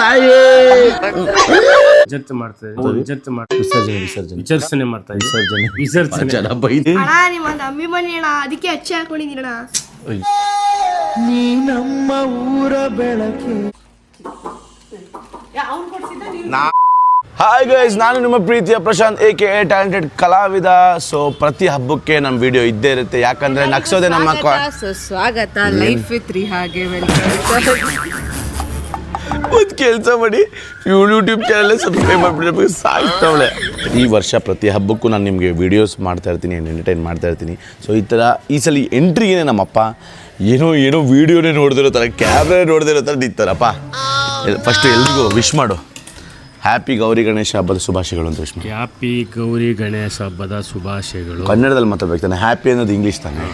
ತಾಯಿ. ಜತ್ ಮಾಡ್ತಾ ಜತ್ ಮಾಡ್ತಾ ವಿಸರ್ಜನೆ ವಿಸರ್ಜನೆ. ವಿಸರ್ಜನೆ ಮಾಡ್ತಾ ವಿಸರ್ಜನೆ. ವಿಸರ್ಜನೆ. ಜನ ಬೈದಿ. ಅಣ್ಣ ನಿಮ್ಮ ಅಭಿಮಾನಿ ಅಣ್ಣ. ಅದಕ್ಕೆ ಊರ ಹಾಕೊಂಡಿದ್ದೀರಣ್ಣ ಹಾಯ್ ಗೈಸ್ ನಾನು? ನಿಮ್ಮ ಪ್ರೀತಿಯ Prashanth A K A talented ಕಲಾವಿದ. ಸೊ ಪ್ರತಿ ಹಬ್ಬಕ್ಕೆ ನಮ್ಮ ವಿಡಿಯೋ ಇದ್ದೇ ಇರುತ್ತೆ. ಯಾಕಂದ್ರೆ ನಗ್ಸೋದೆ ನಮ್ಮ ಸ್ವಾಗತ ಲೈಫ್ ವಿತ್ ರಿಹಾಗೆ ವೆಲ್ಕಮ್ ಒಂದು ಕೆಲಸ ಮಾಡಿ ಯೂಟ್ಯೂಬ್ ಚಾನಲ್ ಸಬ್ಸ್ಕ್ರೈಬ್ ಮಾಡಿಬಿಟ್ಟು ಸಾಯ್ತವಳೆ ಈ ವರ್ಷ ಪ್ರತಿ ಹಬ್ಬಕ್ಕೂ ನಾನು ನಿಮಗೆ ವೀಡಿಯೋಸ್ ಮಾಡ್ತಾ ಇರ್ತೀನಿ ಎಂಟರ್ಟೈನ್ ಮಾಡ್ತಾ ಇರ್ತೀನಿ. ಸೊ ಈ ಥರ ಈ ಸಲ ಎಂಟ್ರಿಗೇನೆ ನಮ್ಮಪ್ಪ ಏನೋ ಏನೋ ವೀಡಿಯೋನೇ ನೋಡ್ದಿರೋ ಥರ ಕ್ಯಾಮ್ರಾ ನೋಡ್ದಿರೋ ಥರ ನಿಂತಾರಪ್ಪ. ಫಸ್ಟ್ ಎಲ್ರಿಗೂ ವಿಶ್ ಮಾಡು. ಹ್ಯಾಪಿ ಗೌರಿ ಗಣೇಶ ಹಬ್ಬದ ಶುಭಾಶಯಗಳು ಅಂತ ವಿಶ್ ಮಾಡು. ಹ್ಯಾಪಿ ಗೌರಿ ಗಣೇಶ ಹಬ್ಬದ ಶುಭಾಶಯಗಳು. ಕನ್ನಡದಲ್ಲಿ ಮಾತಾಡ್ಬೇಕು ತಾನೆ. ಹ್ಯಾಪಿ ಅನ್ನೋದು ಇಂಗ್ಲೀಷ್ ತಾನೆ.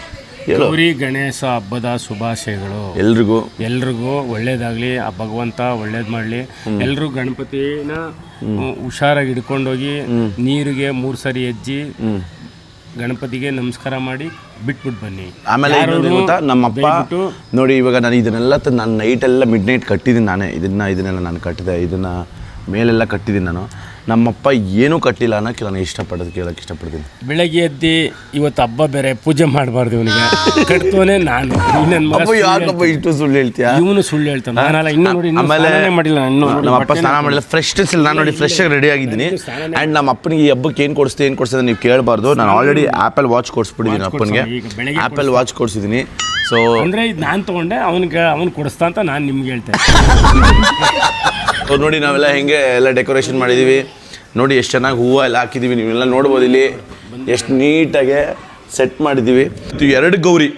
ಗೌರಿ ಗಣೇಶ ಹಬ್ಬದ ಶುಭಾಶಯಗಳು. ಎಲ್ರಿಗೂ. ಎಲ್ರಿಗೂ ಒಳ್ಳೇದಾಗ್ಲಿ ಆ ಭಗವಂತ ಒಳ್ಳೇದ್ ಮಾಡ್ಲಿ. ಎಲ್ರು ಗಣಪತಿನ ಹುಷಾರಾಗಿ ಹಿಡ್ಕೊಂಡೋಗಿ ನೀರಿಗೆ ಮೂರ್ ಸರಿ ಹೆಜ್ಜಿ ಗಣಪತಿಗೆ ನಮಸ್ಕಾರ ಮಾಡಿ ಬಿಟ್ಬಿಟ್ಟು ಬನ್ನಿ. ಆಮೇಲೆ ಇನ್ನೊಂದು ಏನ್ ಗೊತ್ತಾ ನಮ್ಮಪ್ಪ ದಯವಿಟ್ಟು ನೋಡಿ ಇವಾಗ ನಾನು ಇದನ್ನೆಲ್ಲ ತ- ನಾನು ನೈಟೆಲ್ಲ ಮಿಡ್ ನೈಟ್ ಕಟ್ಟಿದ್ದೀನಿ ನಾನೇ. ಇದನ್ನ ಇದನ್ನೆಲ್ಲ ನಾನು ಕಟ್ಟಿದೆ. ಇದನ್ನ ಮೇಲೆಲ್ಲ ಕಟ್ಟಿದ್ದೀನಿ ನಾನು. ನಮ್ಮಪ್ಪ ಏನೂ ಕಟ್ಟಿಲ್ಲ ಅನ್ನೋಕ್ಕೆ ನಾನು ಇಷ್ಟಪಡೋದು ಕೇಳೋಕೆ ಇಷ್ಟಪಡ್ತೀನಿ. ಬೆಳಗ್ಗೆ ಎದ್ದು ಇವತ್ತು ಹಬ್ಬ ಬೇರೆ ಪೂಜೆ ಮಾಡಬಾರ್ದು ಇವನಿಗೆ. ಕಟ್ತೋನೆ ನಾನು ಅಪ್ಪ ಯಾಕಪ್ಪ ಇಷ್ಟು ಸುಳ್ಳು ಹೇಳ್ತೀಯ? ಇವನು ಸುಳ್ಳು ಹೇಳ್ತಾನೆ. ನಾನಲ್ಲ ಇನ್ನು ನೋಡಿ ಇನ್ನೂ ಆಮೇಲೆ ಸ್ನಾನನೇ ಮಾಡಿಲ್ಲ ಇನ್ನು ನಮ್ಮ ಅಪ್ಪ ಸ್ನಾನ ಮಾಡಿಲ್ಲ. ಫ್ರೆಶ್ನೆಸ್ ಇಲ್ಲ ನಾನು ನೋಡಿ ಫ್ರೆಶ್ ಆಗಿ ರೆಡಿ ಆಗಿದ್ದೀನಿ. ಆ್ಯಂಡ್ ನಮ್ಮ ಅಪ್ಪನಿಗೆ ಈ ಹಬ್ಬಕ್ಕೆ ಏನು ಕೊಡಿಸ್ತೀವಿ ಏನು ಕೊಡಿಸ್ತದೆ ನೀವು ಕೇಳಬಾರ್ದು. ನಾನು ಆಲ್ರೆಡಿ ಆ್ಯಪಲ್ ವಾಚ್ ಕೊಡಿಸ್ಬಿಟ್ಟಿದ್ದೀನಿ ಅಪ್ಪನಿಗೆ ಆ್ಯಪಲ್ ವಾಚ್ ಕೊಡಿಸಿದ್ದೀನಿ. ಸೊ ಅಂದರೆ ಇದು ನಾನು ತೊಗೊಂಡೆ ಅವನಿಗೆ ಅವ್ನು ಕೊಡಿಸ್ತಾ ಅಂತ ನಾನು ನಿಮ್ಗೆ ಹೇಳ್ತೇನೆ. ಸೊ ನೋಡಿ ನಾವೆಲ್ಲ ಹೆಂಗೆ ಎಲ್ಲ ಡೆಕೋರೇಷನ್ ಮಾಡಿದ್ದೀವಿ ನೋಡಿ ಎಷ್ಟು ಚೆನ್ನಾಗಿ ಹೂವು ಎಲ್ಲ ಹಾಕಿದ್ದೀವಿ ನೀವೆಲ್ಲ ನೋಡ್ಬೋದು ಇಲ್ಲಿ. ಎಷ್ಟು ನೀಟಾಗೆ ಸೆಟ್ ಮಾಡಿದ್ದೀವಿ ಇದು ಎರಡು ಗೌರಿ.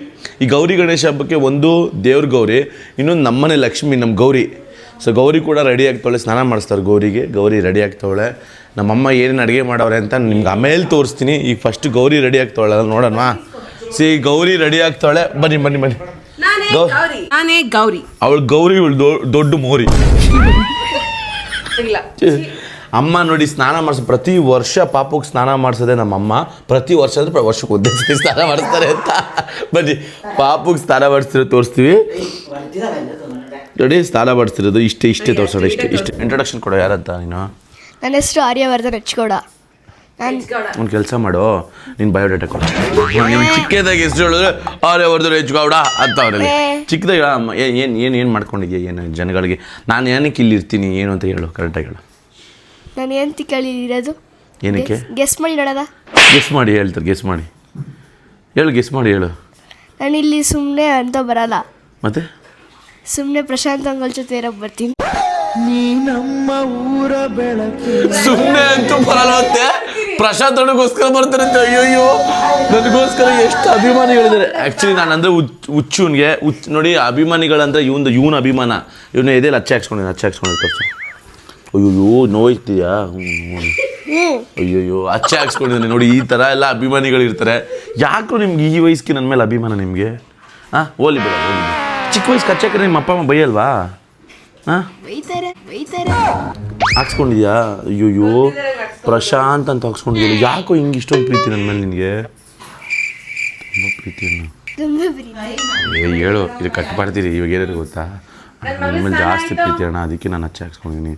ಈ ಗೌರಿ ಗಣೇಶ ಹಬ್ಬಕ್ಕೆ ಒಂದು ದೇವ್ರ ಗೌರಿ ಇನ್ನೊಂದು ನಮ್ಮನೆ ಲಕ್ಷ್ಮಿ ನಮ್ಮ ಗೌರಿ. ಸೊ ಗೌರಿ ಕೂಡ ರೆಡಿ ಆಗ್ತಾಳೆ ಸ್ನಾನ ಮಾಡಿಸ್ತಾರೆ ಗೌರಿಗೆ. ಗೌರಿ ರೆಡಿ ಆಗ್ತಾವಳೆ ನಮ್ಮಮ್ಮ ಏನೇನು ಅಡುಗೆ ಮಾಡವ್ರೆ ಅಂತ ನಿಮ್ಗೆ ಆಮೇಲೆ ತೋರಿಸ್ತೀನಿ. ಈಗ ಫಸ್ಟ್ ಗೌರಿ ರೆಡಿ ಆಗ್ತಾವಳೆ ನೋಡೋಣ. ಸಿ ಗೌರಿ ರೆಡಿ ಆಗ್ತಾಳೆ ಬನ್ನಿ ಬನ್ನಿ ಬನ್ನಿ. ಗೌರಿ. ಅವಳು ಗೌರಿ ಇವಳು ದೊಡ್ಡ ಮೋರಿ. ಇಲ್ಲ. ಅಮ್ಮ ನೋಡಿ ಸ್ನಾನ ಮಾಡಿಸ್ ಪ್ರತಿ ವರ್ಷ ಪಾಪಕ್ಕೆ ಸ್ನಾನ ಮಾಡಿಸೋದೆ ನಮ್ಮ ಅಮ್ಮ ಪ್ರತಿ ವರ್ಷ ಅಂದ್ರೆ ಪ್ರ- ವರ್ಷಕ್ಕೆ ಒಂದೇ ಸತಿ ಸ್ನಾನ ಮಾಡಿಸ್ತಾರೆ ಅಂತ. ಬನ್ನಿ ಪಾಪಕ್ಕೆ ಸ್ನಾನ ಮಾಡಿಸ್ತಿರೋ ತೋರಿಸ್ತೀವಿ. ನೋಡಿ ಸ್ನಾನ ಮಾಡಿಸ್ತಿರೋದು ಇಷ್ಟೇ ಇಷ್ಟೇ ತೋರಿಸೋಣ ಇಷ್ಟೇ ಇಷ್ಟೇ ಇಂಟ್ರೊಡಕ್ಷನ್ ಕೊಡೋ ಯಾರಂತ ನೀನು? ನನ್ನ ಹೆಸರು ಆರ್ಯವರ್ಧನ್ ಹಚ್ಕೊಡ ಒಂದು ಕೆಲಸ ಮಾಡು ನಿನ್ನ ಬಯೋಡೇಟಾ ಕೊಡು. ನೀವು ಚಿಕ್ಕದಾಗಿ ಹೆಸರು ಹೇಳಿದ್ರೆ ಅವರೇ ಹೊಡೆದ್ರು ಗೌಡ ಅಂತ ಅವರಲ್ಲಿ. ಚಿಕ್ಕದಾಗಿ ಏನ್ ಏನು ಏನು ಏನು ಮಾಡ್ಕೊಂಡಿದ್ಯಾ ಏನು ಜನಗಳಿಗೆ? ನಾನು ಏನಕ್ಕೆ ಇಲ್ಲಿ ಇರ್ತೀನಿ ಏನು ಅಂತ ಹೇಳು ಕರೆಕ್ಟಾಗಿ ಹೇಳು. ನಾನು ಏನು ತಿಕ್ಕಳಿರೋದು ಏನಕ್ಕೆ? ಗೆಸ್ ಮಾಡಿ ನೋಡೋದ? ಗೆಸ್ ಮಾಡಿ ಹೇಳ್ತಾರೆ ಗೆಸ್ ಮಾಡಿ. ಹೇಳು ಗೆಸ್ ಮಾಡಿ ಹೇಳು. ನಾನು ಇಲ್ಲಿ ಸುಮ್ಮನೆ ಅಂತ ಬರಲ್ಲ. ಮತ್ತೆ? ಸುಮ್ಮನೆ ಪ್ರಶಾಂತ್ ಅಂಗಲ್ ಜೊತೆ ಇರೋಕೆ ಬರ್ತೀನಿ. ಸುಮ್ಮನೆ ಅಂತೂ ಬರಲ್ವಂತೆ ಪ್ರಶಾಂತ್ ಅಣ್ಣಗೋಸ್ಕರ ಬರ್ತಾರಂತೆ ಅಯ್ಯಯ್ಯೋ ನನಗೋಸ್ಕರ ಎಷ್ಟು ಅಭಿಮಾನಿಗಳಿದ್ದಾರೆ. ಆ್ಯಕ್ಚುಲಿ ನಾನು ಅಂದರೆ ಹುಚ್ಚು ಇವನಿಗೆ ಹುಚ್ಚು ನೋಡಿ, ಅಭಿಮಾನಿಗಳಂದ್ರೆ ಇವನು ಇವನ ಅಭಿಮಾನ. ಇವನ ಎದೆಯಲ್ಲಿ ಹಚ್ಚೆ ಹಾಕ್ಸ್ಕೊಂಡಿದ್ದ ಅಚ್ಚೆ ಹಾಕ್ಸ್ಕೊಂಡಿದ್ದು ಅಯ್ಯೋ ನೋಯ್ತೀಯಾ ಅಯ್ಯೋಯ್ಯೋ ಅಯ್ಯಯ್ಯೋ ಹಾಕ್ಸ್ಕೊಂಡಿದ್ದಾನೆ ನೋಡಿ, ಈ ಥರ ಎಲ್ಲ ಅಭಿಮಾನಿಗಳಿರ್ತಾರೆ. ಯಾಕೋ ನಿಮ್ಗೆ ಈ ವಯಸ್ಸಿಗೆ ನನ್ನ ಮೇಲೆ ಅಭಿಮಾನ ನಿಮಗೆ? ಹಾಂ ಓಲಿ ಬೇಡ, ಓಲಿ. ಚಿಕ್ಕ ವಯಸ್ಸು ಕಚ್ಚಾಕ್ರೆ ನಿಮ್ಮ ಅಪ್ಪ, ಅಮ್ಮ ಬೈಯಲ್ವಾ? ಹಾಂ ಹಾಕ್ಸ್ಕೊಂಡಿದ್ಯಾ? ಅಯ್ಯೋಯ್ಯೋ ಪ್ರಶಾಂತ್ ಅಂತ ಹಾಕ್ಸ್ಕೊಂಡಿದ್ಯಲ್ಲ. ಯಾಕೋ ಹಿಂಗೆ ಇಷ್ಟೊಂದು ಪ್ರೀತಿ ನನ್ನ ಮೇಲೆ ನಿನಗೆ? ತುಂಬ ಪ್ರೀತಿಯನ್ನು ಏ ಹೇಳು ಇದು ಕಟ್ ಮಾಡ್ತೀರಿ ಇವಾಗ ಏನಾದ್ರು ಗೊತ್ತಾ? ನನ್ನ ಮೇಲೆ ಜಾಸ್ತಿ ಪ್ರೀತಿ ಅಣ್ಣ ಅದಕ್ಕೆ ನಾನು ಹಚ್ಚಿ ಹಾಕ್ಸ್ಕೊಂಡಿದ್ದೀನಿ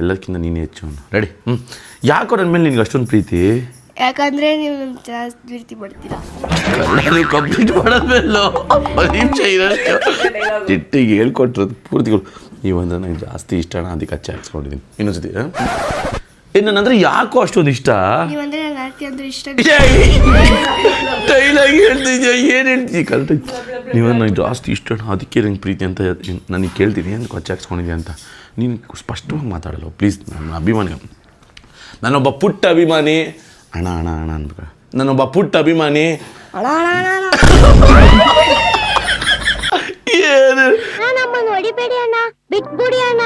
ಎಲ್ಲದಕ್ಕಿಂತ ನೀನು ಹೆಚ್ಚು ರೆಡಿ ಹ್ಞೂ ಯಾಕೋ ನನ್ನ ಮೇಲೆ ನಿನ್ಗೆ ಅಷ್ಟೊಂದು ಪ್ರೀತಿ? ಯಾಕಂದ್ರೆ ನೀವು ಜಾಸ್ತಿ ಪ್ರೀತಿ ಮಾಡ್ತೀರಾ ಕಂಪ್ಲೀಟ್ ಮಾಡೋದ್ಮೇಲೆ ನಿಮಿಷ ಇರೋಷ್ಟು ಚಿಟ್ಟಿಗೆ ಹೇಳ್ಕೊಟ್ರದು ಪೂರ್ತಿಗಳು ನೀವು ಒಂದು ನನಗೆ ಜಾಸ್ತಿ ಇಷ್ಟ ಅಣ್ಣ ಅದಕ್ಕೆ ಹಚ್ಚಿ ಹಾಕ್ಸ್ಕೊಂಡಿದ್ದೀನಿ ಇನ್ನೊಂದ್ಸತಿ ಇನ್ನು ಯಾಕೋ ಅಷ್ಟೊಂದು ಇಷ್ಟ? ನೀವಂದ್ರೆ ನನ್ನ ಆರ್ತಿ ಅಂದ್ರೆ ಇಷ್ಟ. ಟೈಲಾಗಿ ಹೇಳ್ತಿದ್ಯಾ ಏನು ಹೇಳ್ತೀಯ ಕಲ್ತು ನೀವು ನನಗೆ ಜಾಸ್ತಿ ಇಷ್ಟ ಅಣ್ಣ, ಅದಕ್ಕೆ ನಂಗೆ ಪ್ರೀತಿ ಅಂತ ನನಗೆ ಕೇಳ್ತೀನಿ ಏನು ಕೊಚ್ಚ ಹಾಕ್ಸ್ಕೊಂಡಿದ್ಯಾ ಅಂತ. ನೀನು ಸ್ಪಷ್ಟವಾಗಿ ಮಾತಾಡಲ್ಲ ಪ್ಲೀಸ್ ನನ್ನ ಅಭಿಮಾನಿ ನಾನೊಬ್ಬ ಪುಟ್ಟ ಅಭಿಮಾನಿ. ಅಣ ಅಣ ಅಣ ಅನ್ಬೇಕು ನಾನೊಬ್ಬ ಪುಟ್ಟ ಅಭಿಮಾನಿ. ಏನು ಹೊಡಿಬೇಡಿ ಅಣ್ಣ. ಬಿಟ್ಬಿಡಿ ಅಣ್ಣ.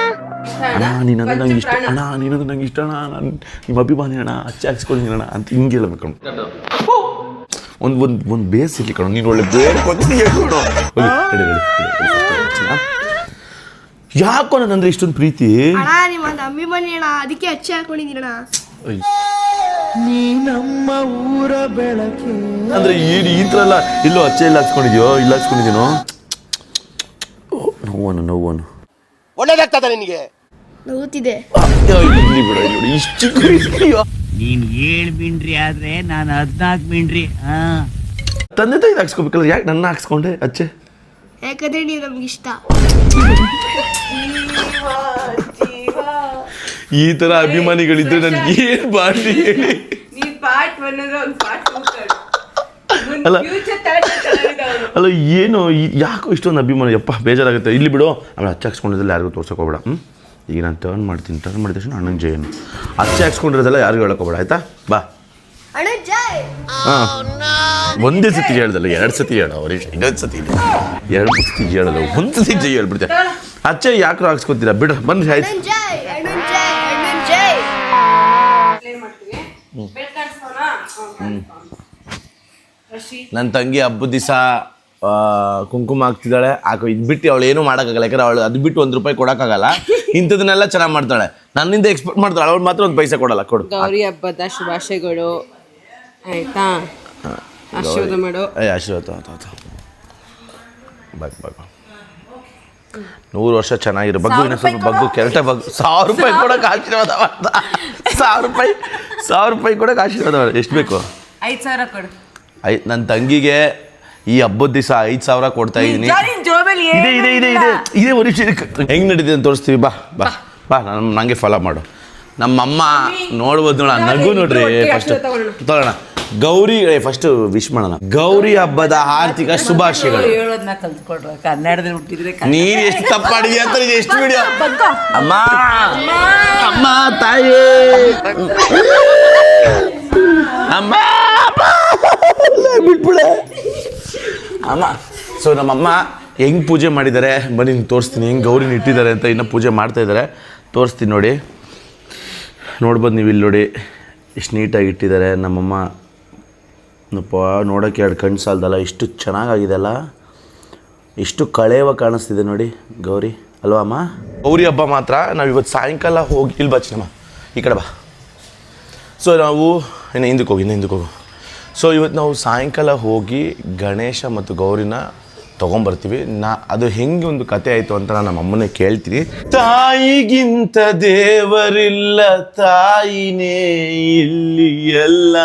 ಅಣ್ಣ ನೀನಂದ್ರೆ ನಂಗೆ ಇಷ್ಟ ಅಣ್ಣ ನೀನಂದ್ರೆ ನಂಗೆ ಇಷ್ಟ ಅಣ್ಣ ನಾನು ನಿಮ್ಮ ಅಭಿಮಾನಿ ಅಣ್ಣ ಅಚ್ಚ ಹಾಕ್ಸ್ಕೊಂಡಿದ್ದೀನಿ ಅಣ್ಣ ಅಂತ ಹಿಂಗೆ ಹೇಳ್ಬೇಕು ಒಂದು ಒಂದು ಒಂದು ಬೇಸ್ ಕಣ ಕಣೋ ನೀನು ಒಳ್ಳೆ ಬೇರೆ ಕೊಡ್ತೀನಿ ಹೇಳ್ಕೊಡು ಹೋಗಿ, ready. ಯಾಕೋ ನನ್ನಂದ್ರೆ ಇಷ್ಟೊಂದು ಪ್ರೀತಿ? ಅಣ್ಣ ನಿಮ್ಮ ಅಭಿಮಾನಿ ಅಣ್ಣ ಅದಕ್ಕೆ ಹಚ್ಚಿ ಹಾಕೊಂಡಿದ್ದೀರಣ್ಣ ಅಂದ್ರೆ ಈ ಈ ಥರ ಎಲ್ಲ ಇಲ್ಲೋ ಅಚ್ಚೆ ಇಲ್ಲ ಹಚ್ಕೊಂಡಿದ್ಯೋ ಇಲ್ಲ ಹಚ್ಕೊಂಡಿದ್ದೀನೋ ನೋವನು ನೋವನು ಒಳ್ಳೇದಾಗ್ತದ ನಿನಗೆ? ಅಯ್ಯೋ. ನೀನ್ ಏಳ್ ಮಿಂಡ್ರಿ ಆದ್ರೆ ನಾನು ಹದ್ನಾಲ್ಕು ಮಿಂಡ್ರಿ ಹಾ. ತಂದೆ ತಾಯಿ ಹಾಕ್ಸ್ಕೊಬೇಕಲ್ಲ ಯಾಕೆ ನನ್ನ ಹಾಕ್ಸ್ಕೊಂಡೆ ಅಚ್ಚೆ? ಯಾಕಂದ್ರೆ ನೀವು ನಮ್ಗೆ ಇಷ್ಟ ಈ ತರ ಅಭಿಮಾನಿಗಳಿದ್ರೆ ನನ್ಗೆ ಏನ್ ಬಾಡಿ ಹೇಳಿ? ನೀನ್ ಪಾರ್ಟ್ ಒನ್ ಅಂದ್ರೆ ಒಂದು ಪಾರ್ಟ್ ಅಲ್ಲ. ಫ್ಯೂಚರ್ ಅಲ್ಲ ಏನು? ಯಾಕೋ ಇಷ್ಟೊಂದು ಅಭಿಮಾನ? ಯಪ್ಪ ಬೇಜಾರಾಗುತ್ತೆ. ಇಲ್ಲಿ ಬಿಡು. ಆಮೇಲೆ ಹಚ್ಚ ಹಾಕ್ಸ್ಕೊಂಡಿದ್ದೆಲ್ಲ ಯಾರಿಗೂ ತೋರ್ಸೋಕೆ ಹೋಗ್ಬೇಡ ಹ್ಞೂ ಈಗ ನಾನು ಟರ್ನ್ ಮಾಡ್ತೀನಿ. ಟರ್ನ್ ಮಾಡಿದ ತಕ್ಷಣ ಅಣ್ಣನ ಜಯನು. ಹಚ್ಚ ಹಾಕ್ಸ್ಕೊಂಡಿರೋದೆಲ್ಲ ಯಾರಿಗೂ ಹೇಳೋಕೋಬೇಡ ಆಯ್ತಾ? ಬಾ. ಹಾಂ. ಒಂದೇ ಸತಿ ಹೇಳ್ದಲ್ಲ ಎರಡು ಸತಿ ಹೇಳ ಅವ್ರಿಗೆ ಇನ್ನೊಂದು ಸತಿ ಇಲ್ಲ. ಎರಡು ಸತಿ ಹೇಳಲ್ಲ ಒಂದು ಸತಿ ಜೈ ಹೇಳ್ಬಿಡ್ತೆ. ಅಚ್ಚೆ ಯಾಕೆ ಹಾಕ್ಸ್ಕೊತೀರಾ? ಬಿಡು ಬನ್ನಿ ಆಯ್ತು. ನನ್ನ ತಂಗಿ ಹಬ್ಬದ ದಿವಸ ಕುಂಕುಮ ಹಾಕ್ತಿದ್ದಾಳೆ. ಹಾಕೋ ಇದು ಬಿಟ್ಟು ಅವಳು ಏನೂ ಮಾಡೋಕ್ಕಾಗಲ್ಲ. ಯಾಕಂದ್ರೆ ಅವಳು ಅದು ಬಿಟ್ಟು ಒಂದು ರೂಪಾಯಿ ಕೊಡೋಕ್ಕಾಗಲ್ಲ. ಇಂಥದನ್ನೆಲ್ಲ ಚೆನ್ನಾಗಿ ಮಾಡ್ತಾಳೆ. ನನ್ನಿಂದ ಎಕ್ಸ್ಪೆಕ್ಟ್ ಮಾಡ್ತಾಳೆ. ಅವಳು ಮಾತ್ರ ಒಂದು ಪೈಸೆ ಕೊಡಲ್ಲ. ಕೊಡು. ಗೌರಿ ಹಬ್ಬದ ಶುಭಾಶಯಗಳು. ಆಯ್ತಾ? ಆಶೀರ್ವಾದ ಮಾಡು. ಏ ಆಶೀರ್ವಾದ ಬಾಯ್ ಬಾಯ್ ನೂರು ವರ್ಷ ಚೆನ್ನಾಗಿರೋ ಬಗ್ಗು ಇನ್ನೊಂದು ಸ್ವಲ್ಪ ಬಗ್ಗು ಕೆರಟ ಬಗ್ಗು. ಸಾವಿರ ರೂಪಾಯಿ ಕೊಡೋಕೆ ಆಶೀರ್ವಾದ ಮಾಡ್ದ ಸಾವಿರ ರೂಪಾಯಿ ಸಾವಿರ ರೂಪಾಯಿ ಕೊಡೋಕೆ ಆಶೀರ್ವಾದ ಮಾಡ. ಎಷ್ಟು ಬೇಕು? ಐದು ಸಾವಿರ ಕೊಡು. ಐ ನನ್ನ ತಂಗಿಗೆ ಈ ಹಬ್ಬದ ದಿವಸ ಐದು ಸಾವಿರ ಕೊಡ್ತಾ ಇದ್ದೀನಿ ಇದೆ ಇದೆ ಇದೆ ಇದೆ. ಹೆಂಗೆ ನಡೀತಿದೆ ಅಂತ ತೋರಿಸ್ತೀವಿ ಬಾ ಬಾ. ಬಾ. ನಾನು ನಂಗೆ ಫಾಲೋ ಮಾಡು. ನಮ್ಮಮ್ಮ ನೋಡ್ಬೋದು ನೋಡ ನಗು ನೋಡ್ರಿ ಫಸ್ಟ್ ತಗೊಳ್ಳೋಣ. ಗೌರಿ ಫಸ್ಟ್ ವಿಶ್ ಮಾಡೋಣ. ಗೌರಿ ಹಬ್ಬದ ಆರ್ಥಿಕ ಶುಭಾಶಯಗಳು. ನೀನ್ ಎಷ್ಟು ತಪ್ಪಾಡಿದ್ಯಾ ಅಂತ ಎಷ್ಟು ವಿಡಿಯೋ ಅಮ್ಮ. ಅಮ್ಮ. ತಾಯಿ. ಅಮ್ಮ. ಬಿಟ್ಬಿಡೆ. ಅಮ್ಮ ಸೊ ನಮ್ಮಮ್ಮ ಹೆಂಗ್ ಪೂಜೆ ಮಾಡಿದ್ದಾರೆ? ಬನ್ನಿ ತೋರಿಸ್ತೀನಿ. ಹೆಂಗ್ ಗೌರಿನ ಇಟ್ಟಿದ್ದಾರೆ ಅಂತ ಇನ್ನೂ ಪೂಜೆ ಮಾಡ್ತಾ ಇದ್ದಾರೆ. ತೋರಿಸ್ತೀನಿ ನೋಡಿ. ನೋಡ್ಬೋದು ನೀವು ಇಲ್ಲಿ ನೋಡಿ, ಇಷ್ಟು ನೀಟಾಗಿ ಇಟ್ಟಿದ್ದಾರೆ. ನಮ್ಮಮ್ಮ ನಪ್ಪ ನೋಡೋಕ್ಕೆ ಎರಡು ಕಣ್ಣು ಸಾಲದಲ್ಲ ಎಷ್ಟು ಚೆನ್ನಾಗಾಗಿದೆಲ್ಲ ಎಷ್ಟು ಕಳೆವ ಕಾಣಿಸ್ತಿದೆ ನೋಡಿ, ಗೌರಿ. ಅಲ್ವಾ ಅಮ್ಮ? ಗೌರಿ ಹಬ್ಬ ಮಾತ್ರ, ನಾವು ಇವತ್ತು ಸಾಯಂಕಾಲ ಹೋಗಿ, ಇಲ್ಲಿ ಬಾ ಚಿನ್ನಮ್ಮ. ಈ ಕಡೆ ಬಾ. ಸೊ ನಾವು, ಇನ್ನು ಹಿಂದಕ್ಕೆ ಹೋಗಿ, ಇನ್ನು ಹಿಂದಕ್ಕೆ ಹೋಗು. ಸೊ ಇವತ್ತು ನಾವು ಸಾಯಂಕಾಲ ಹೋಗಿ ಗಣೇಶ ಮತ್ತು ಗೌರಿನ ತೊಗೊಂಬರ್ತೀವಿ. ನಾ ಅದು ಹೆಂಗೆ ಒಂದು ಕತೆ ಆಯಿತು ಅಂತ ನಾನು ನಮ್ಮ ಅಮ್ಮನೇ ಕೇಳ್ತೀನಿ. ತಾಯಿಗಿಂತ ದೇವರಿಲ್ಲ ತಾಯಿನೇ ಇಲ್ಲಿ ಎಲ್ಲ.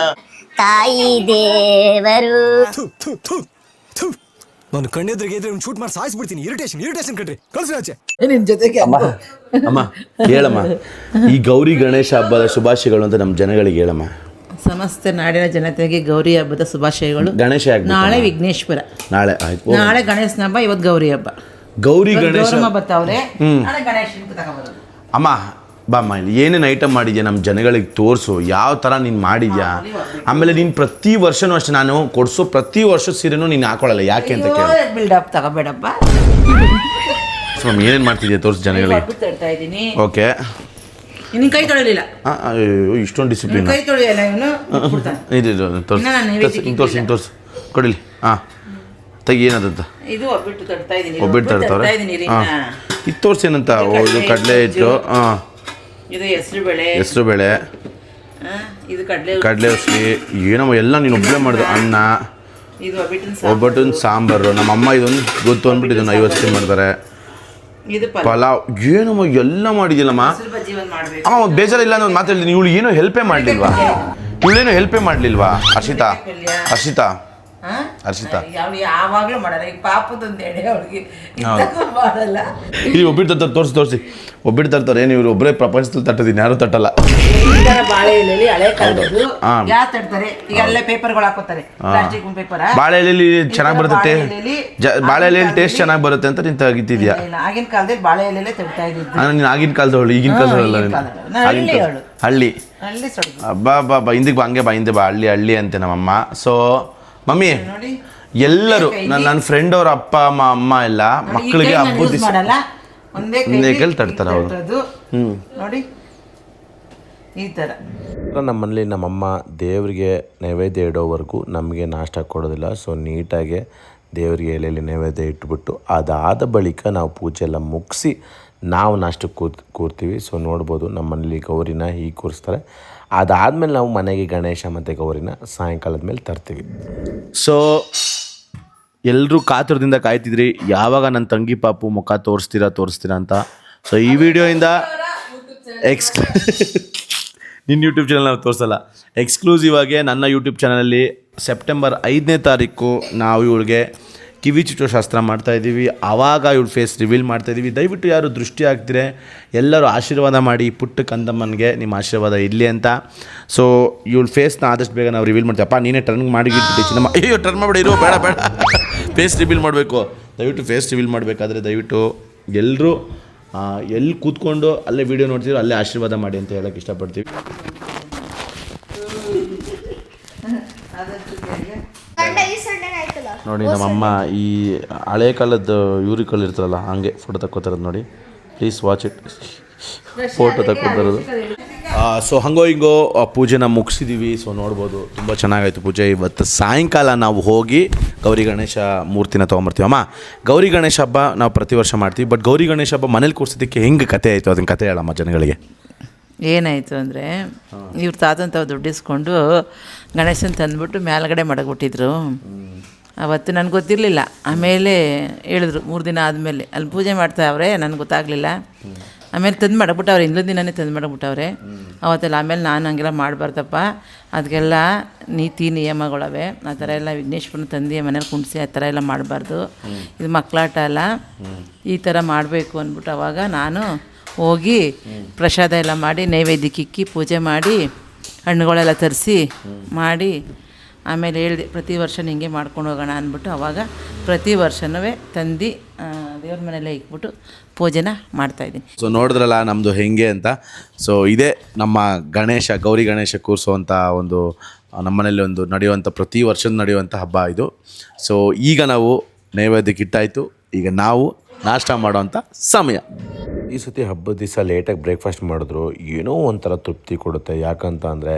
ತಾಯಿ ದೇವರು. ನಾನು ಕಣ್ಣೆದ್ರಿಗೆ ಇದ್ರೆ ಶೂಟ್ ಮಾಡಿ ಸಾಯಿಸ್ಬಿಡ್ತೀನಿ. ಇರಿಟೇಷನ್ ಇರಿಟೇಷನ್ ಕಣ್ರಿ. ಕಳ್ಸಿ ಆಚೆ. ನಿನ್ ಜೊತೆಗೆ ಅಮ್ಮ ಹೇಳಮ್ಮ ಈ ಗೌರಿ ಗಣೇಶ ಹಬ್ಬದ ಶುಭಾಶಯಗಳು ಅಂತ ನಮ್ಮ ಜನಗಳಿಗೆ ಹೇಳಮ್ಮ. ಸಮಸ್ತ ನಾಡಿನ ಜನತೆಗೆ ಗೌರಿ ಹಬ್ಬದ ಶುಭಾಶಯಗಳು. ಗಣೇಶ ನಾಳೆ ವಿಘ್ನೇಶ್ವರ. ನಾಳೆ ಆಯ್ತು ನಾಳೆ ಗಣೇಶನ ಹಬ್ಬ ಇವತ್ತು ಗೌರಿ ಹಬ್ಬ. ಗೌರಿ ಗಣೇಶ ಗೌರಮ್ಮ ಬರ್ತಾವ್ರೆ. ನಾಳೆ ಗಣೇಶನ್ ಅಮ್ಮ ಬಾಮ್ಮ ಇಲ್ಲಿ ಏನೇನು ಐಟಮ್ ಮಾಡಿದ್ಯಾ ನಮ್ಮ ಜನಗಳಿಗೆ ತೋರಿಸು. ಯಾವ ಥರ ನೀನು ಮಾಡಿದ್ಯಾ? ಆಮೇಲೆ ನೀನು ಪ್ರತಿ ವರ್ಷನೂ ಅಷ್ಟೇ ನಾನು ಕೊಡಿಸೋ ಪ್ರತಿ ವರ್ಷ ಸೀರೆನೂ ನೀನು ಹಾಕೊಳ್ಳಲ್ಲ ಯಾಕೆ ಅಂತ ಕೇಳಿ. ಬಿಲ್ಡಪ್ ತಗೋಬೇಡಪ್ಪ. ಸೊ ಏನೇನು ಮಾಡ್ತಿದ್ಯಾ ತೋರಿಸು ಜನಗಳಿಗೆ. ಹಬ್ಬ ತಡ್ತಾ ಇದ್ದೀನಿ. ಓಕೆ ನಿನ್ ಕೈ ತೊಳಿಲಿಲ್ಲ? ಇಷ್ಟೊಂದು ಡಿಸಿಪ್ಲಿನ್ ಕೈ ತೊಳಿಯಲ್ಲ ಇವನು ತೋರಿಸಿ ಇದು ತೋರಿಸು. ಕೊಡಿಲಿ. ಹಾಂ ತೆಗಿ ಏನದಂತ? ಇದು ಒಬ್ಬಿಟ್ಟು ತಡ್ತಾ ಇದ್ದೀನಿ ಒಬ್ಬಿಟ್ಟು ತರ್ತಾರೆ ತಡ್ತಾ ಹಾಂ ಇದು ತೋರಿಸಿ ಏನಂತ? ಇದು ಕಡಲೆ ಹಿಟ್ಟು ಹಾಂ ಇದು ಹೆಸರು ಬೇಳೆ. ಹೆಸರು ಬೇಳೆ. ಇದು ಕಡಲೆ ಕಡಲೆ ಉಸ್ಲಿ ಏನಮ್ಮ ಎಲ್ಲ ನೀನು ಒಬ್ಬಳೆ ಮಾಡಿದೆ ಅನ್ನ? ಒಬ್ಬಿಟ್ಟಿನ ಸಾಂಬಾರು. ನಮ್ಮ ಅಮ್ಮ ಇದೊಂದು ಗೊತ್ತು ಅಂದ್ಬಿಟ್ಟು ಇದನ್ನು ಐವತ್ತು ಮಾಡ್ತಾರೆ ಇದು ಪಲಾವ್. ಏನಮ್ಮ ಎಲ್ಲ ಒಂದು ಅಮ್ಮ ಒಂದು ಬೇಜಾರಿಲ್ಲ ಅಂತ ಒಂದು ಮಾತಾಡಿದ್ದೀನಿ ಇವಳು ಏನೋ ಹೆಲ್ಪೇ ಮಾಡಲಿಲ್ವಾ? ಇವಳೇನು ಹೆಲ್ಪೇ ಮಾಡಲಿಲ್ವಾ? ಹರ್ಷಿತಾ ಹರ್ಷಿತಾ? ಹರ್ಷಿತಾ. ಅವ್ಳು ಯಾವಾಗ್ಲೂ ಮಾಡಲ್ಲ. ಈ ಪಾಪದೊಂದು ಎಡೆ ಅವಳಿಗೆ ಇದ್ದಕ್ಕೂ ಮಾಡಲ್ಲ. ಇಲ್ಲಿ ಒಬ್ಬಿಟ್ಟು ತರ್ತಾರೆ ತೋರಿಸಿ ತೋರಿಸಿ. ಒಬ್ಬಿಟ್ಟು ತರ್ತಾರೆ ಏನು ಇವ್ರು ಒಬ್ಬರೇ ಪ್ರಪಂಚದಲ್ಲಿ ತಟ್ಟದಿನ ಯಾರು ತಟ್ಟಲ್ಲ. ಬಾಳೆ ಎಲೆಯಲ್ಲಿ ಹಳೆ ಕಾಲದ್ದು ಹಾ. ಯಾರು ತಡ್ತಾರೆ ಈಗ ಎಲ್ಲ ಪೇಪರ್ಗಳು ಹಾಕೋತಾರೆ. Plastic paper? ಬಾಳೆ ಚೆನ್ನಾಗಿ ಬರುತ್ತೆ? ಬಾಳೆ ಟೇಸ್ಟ್ ಚೆನ್ನಾಗಿ ಬರುತ್ತೆ ಅಂತ ನೀನು ತೆಗಿತಿದ್ಯಾ ಆಗಿನ ಕಾಲದಲ್ಲಿ ಬಾಳೆ ಎಲೆಲೆ ತಡ್ತಾ ಇದ್ದಿದ್ದು. ಅಂದ್ರೆ ನೀನು ಆಗಿನ ಕಾಲದವಳು ಈಗಿನ ಕಾಲದಲ್ಲ ನೀನು. ನಾನು ಹಳ್ಳಿ ಹಳ್ಳಿ. ಅಬ್ಬಾ ಬಾ ಬಾ ಹಿಂದಿಗೆ ಬಾ ಹಂಗೆ ಬಾ. ಹಿಂದೆ ಬಾ ಹಳ್ಳಿ ಹಳ್ಳಿ ಅಂತೆ ನಮ್ಮಮ್ಮ. ಸೊ ಮಮ್ಮಿ ಎಲ್ಲರೂ ನನ್ನ ನನ್ನ ಫ್ರೆಂಡ್ ಅವ್ರ ಅಪ್ಪ ಅಮ್ಮ ಅಮ್ಮ ಎಲ್ಲ ಮಕ್ಕಳಿಗೆ ಹಬ್ಬದ ದಿವಸ ಒಂದೇ ಕೈಲಿ ತಡ್ತಾರೆ ಅವ್ರು. ನೋಡಿ ಈ ಥರ ನಮ್ಮ ಮನೇಲಿ ನಮ್ಮಮ್ಮ ದೇವರಿಗೆ ನೈವೇದ್ಯ ಇಡೋವರೆಗೂ ನಮಗೆ ನಾಷ್ಟ ಕೊಡೋದಿಲ್ಲ. ಸೊ ನೀಟಾಗಿ ದೇವರಿಗೆ ಎಲೆಯಲ್ಲಿ ನೈವೇದ್ಯ ಇಟ್ಬಿಟ್ಟು ಅದಾದ ಬಳಿಕ ನಾವು ಪೂಜೆ ಎಲ್ಲ ಮುಗಿಸಿ ನಾವು ನಾಷ್ಟಕ್ಕೆ ಕೂತ್, ಕೂರ್ತೀವಿ. ಸೊ ನೋಡ್ಬೋದು ನಮ್ಮ ಮನೇಲಿ ಗೌರಿನ ಹೀಗೆ ಕೂರಿಸ್ತಾರೆ. ಅದಾದಮೇಲೆ ನಾವು ಮನೆಗೆ ಗಣೇಶ ಮತ್ತು ಗೌರಿನ ಸಾಯಂಕಾಲದ ಮೇಲೆ ತರ್ತೀವಿ. ಸೊ ಎಲ್ಲರೂ ಕಾತುರದಿಂದ ಕಾಯ್ತಿದ್ರಿ. ಯಾವಾಗ ನನ್ನ ತಂಗಿ ಪಾಪು ಮುಖ ತೋರಿಸ್ತೀರಾ ತೋರಿಸ್ತೀರಾ ಅಂತ. ಸೊ ಈ ವಿಡಿಯೋಯಿಂದ ಎಕ್ಸ್ ನಿನ್ನ ಯೂಟ್ಯೂಬ್ ಚಾನಲ್ ನಾವು ತೋರಿಸಲ್ಲ. ಎಕ್ಸ್ಕ್ಲೂಸಿವ್ ಆಗಿ ನನ್ನ ಯೂಟ್ಯೂಬ್ ಚಾನಲಲ್ಲಿ ಸೆಪ್ಟೆಂಬರ್ ಐದನೇ ತಾರೀಕು ನಾವು ಇವಳಿಗೆ ಕಿವಿ ಚುಚ್ಚೋ ಶಾಸ್ತ್ರ ಮಾಡ್ತಾ ಇದ್ದೀವಿ. ಆವಾಗ ಇವಳು ಫೇಸ್ ರಿವೀಲ್ ಮಾಡ್ತಾ ಇದ್ದೀವಿ. ದಯವಿಟ್ಟು ಯಾರು ದೃಷ್ಟಿ ಆಗ್ತಿದ್ರೆ ಎಲ್ಲರೂ ಆಶೀರ್ವಾದ ಮಾಡಿ ಪುಟ್ಟ ಕಂದಮ್ಮನಿಗೆ ನಿಮ್ಮ ಆಶೀರ್ವಾದ ಇರಲಿ ಅಂತ. ಸೊ ಇವಳು ಫೇಸ್ನ ಆದಷ್ಟು ಬೇಗ ನಾವು ರಿವೀಲ್ ಮಾಡ್ತೀವಪ್ಪ ನೀನೇ ಟರ್ನ್ ಮಾಡಿ ಚಿನ್ನಮ್ಮ. ಅಯ್ಯೋ ಟರ್ನ್ ಮಾಡಿ, ಇರೋ, ಬೇಡ ಬೇಡ. ಫೇಸ್ ರಿವೀಲ್ ಮಾಡಬೇಕು. ದಯವಿಟ್ಟು ಫೇಸ್ ರಿವೀಲ್ ಮಾಡಬೇಕಾದ್ರೆ ದಯವಿಟ್ಟು ಎಲ್ಲರೂ ಎಲ್ಲಿ ಕೂತ್ಕೊಂಡು ಅಲ್ಲೇ ವೀಡಿಯೋ ನೋಡ್ತಿದ್ರು ಅಲ್ಲೇ ಆಶೀರ್ವಾದ ಮಾಡಿ ಅಂತ ಹೇಳೋಕ್ಕೆ ಇಷ್ಟಪಡ್ತೀವಿ. ನೋಡಿ ನಮ್ಮಮ್ಮ ಈ ಹಳೆ ಕಾಲದ ಯೂರಿಕಲ್ ಇರ್ತಾರಲ್ಲ ಹಂಗೆ ಫೋಟೋ ತಕ್ಕೋತಾರದು ನೋಡಿ. ಪ್ಲೀಸ್ ವಾಚ್ ಇಟ್ ಫೋಟೋ ತಕ್ಕೋತಾರದು. ಸೊ ಹಂಗೋ ಹಿಂಗೋ ಪೂಜೆನ ಮುಗಿಸಿದ್ದೀವಿ ಸೊ ನೋಡ್ಬೋದು ತುಂಬ ಚೆನ್ನಾಗಾಯ್ತು ಪೂಜೆ. ಇವತ್ತು ಸಾಯಂಕಾಲ ನಾವು ಹೋಗಿ ಗೌರಿ ಗಣೇಶ ಮೂರ್ತಿನ ತೊಗೊಂಬರ್ತೀವಿ. ಅಮ್ಮ ಗೌರಿ ಗಣೇಶ ಹಬ್ಬ ನಾವು ಪ್ರತಿ ವರ್ಷ ಮಾಡ್ತೀವಿ. ಬಟ್ ಗೌರಿ ಗಣೇಶ ಹಬ್ಬ ಮನೇಲಿ ಕೂರ್ಸೋದಕ್ಕೆ ಹೆಂಗೆ ಕತೆ ಆಯಿತು? ಅದನ್ನ ಕತೆ ಹೇಳಮ್ಮ ಜನಗಳಿಗೆ. ಏನಾಯಿತು ಅಂದರೆ ಇವ್ರ ತಾತಂತ ತಾವು ದುಡ್ಡಿಸ್ಕೊಂಡು ಗಣೇಶನ ತಂದ್ಬಿಟ್ಟು ಮೇಲ್ಗಡೆ ಮಡಗ್ಬಿಟ್ಟಿದ್ರು. ಅವತ್ತು ನನಗೆ ಗೊತ್ತಿರಲಿಲ್ಲ. ಆಮೇಲೆ ಹೇಳಿದ್ರು, ಮೂರು ದಿನ ಆದಮೇಲೆ. ಅಲ್ಲಿ ಪೂಜೆ ಮಾಡ್ತಾವ್ರೆ, ನನಗೆ ಗೊತ್ತಾಗಲಿಲ್ಲ. ಆಮೇಲೆ ತಂದು ಅವ್ರು ಇನ್ನೊಂದು ದಿನನೇ ತಂದು ಮಡಗ್ಬಿಟ್ಟವ್ರೆ ಅವತ್ತೆಲ್ಲ ಆಮೇಲೆ ನಾನು ಹಂಗೆಲ್ಲ ಮಾಡಬಾರ್ದಪ್ಪ. ಅದಕ್ಕೆಲ್ಲ ನೀತಿ ನಿಯಮಗಳವೆ. ಆ ಥರ ಎಲ್ಲ ವಿಘ್ನೇಶ್ವರನ ತಂದು ಮನೇಲಿ ಕುಣಿಸಿ ಆ ಥರ ಎಲ್ಲ ಮಾಡಬಾರ್ದು. ಇದು ಮಕ್ಕಳಾಟ ಅಲ್ಲ. ಈ ಥರ ಮಾಡಬೇಕು ಅಂದ್ಬಿಟ್ಟು ಅವಾಗ ನಾನು ಹೋಗಿ ಪ್ರಸಾದ ಎಲ್ಲ ಮಾಡಿ, ನೈವೇದ್ಯಕ್ಕೆ ಇಕ್ಕಿ ಪೂಜೆ ಮಾಡಿ, ಹಣ್ಣುಗಳೆಲ್ಲ ತರಿಸಿ ಮಾಡಿ ಆಮೇಲೆ ಹೇಳಿದೆ ಪ್ರತಿ ವರ್ಷ ಹಿಂಗೆ ಮಾಡ್ಕೊಂಡು ಹೋಗೋಣ ಅಂದ್ಬಿಟ್ಟು ಅವಾಗ ಪ್ರತಿ ವರ್ಷನೂ ತಂದು ದೇವ್ರ ಮನೆಯಲ್ಲೇ ಇಕ್ಬಿಟ್ಟು ಪೂಜೆನ ಮಾಡ್ತಾಯಿದ್ದೀನಿ ಸೊ ನೋಡಿದ್ರಲ್ಲ ನಮ್ಮದು ಹೆಂಗೆ ಅಂತ? ಸೊ ಇದೇ ನಮ್ಮ ಗಣೇಶ ಗೌರಿ ಗಣೇಶ ಕೂರಿಸುವಂಥ ಒಂದು ನಮ್ಮನೇಲಿ ಒಂದು ನಡೆಯುವಂಥ ಪ್ರತಿ ವರ್ಷದ ನಡೆಯುವಂಥ ಹಬ್ಬ ಇದು. ಸೊ ಈಗ ನಾವು ನೈವೇದ್ಯಕ್ಕೆ ಇಟ್ಟಾಯಿತು. ಈಗ ನಾವು ನಾಷ್ಟ ಮಾಡೋವಂಥ ಸಮಯ. ಈ ಸತಿ ಹಬ್ಬದ ದಿವಸ ಲೇಟಾಗಿ ಬ್ರೇಕ್ಫಾಸ್ಟ್ ಮಾಡಿದ್ರು ಏನೋ ಒಂಥರ ತೃಪ್ತಿ ಕೊಡುತ್ತೆ. ಯಾಕಂತ ಅಂದರೆ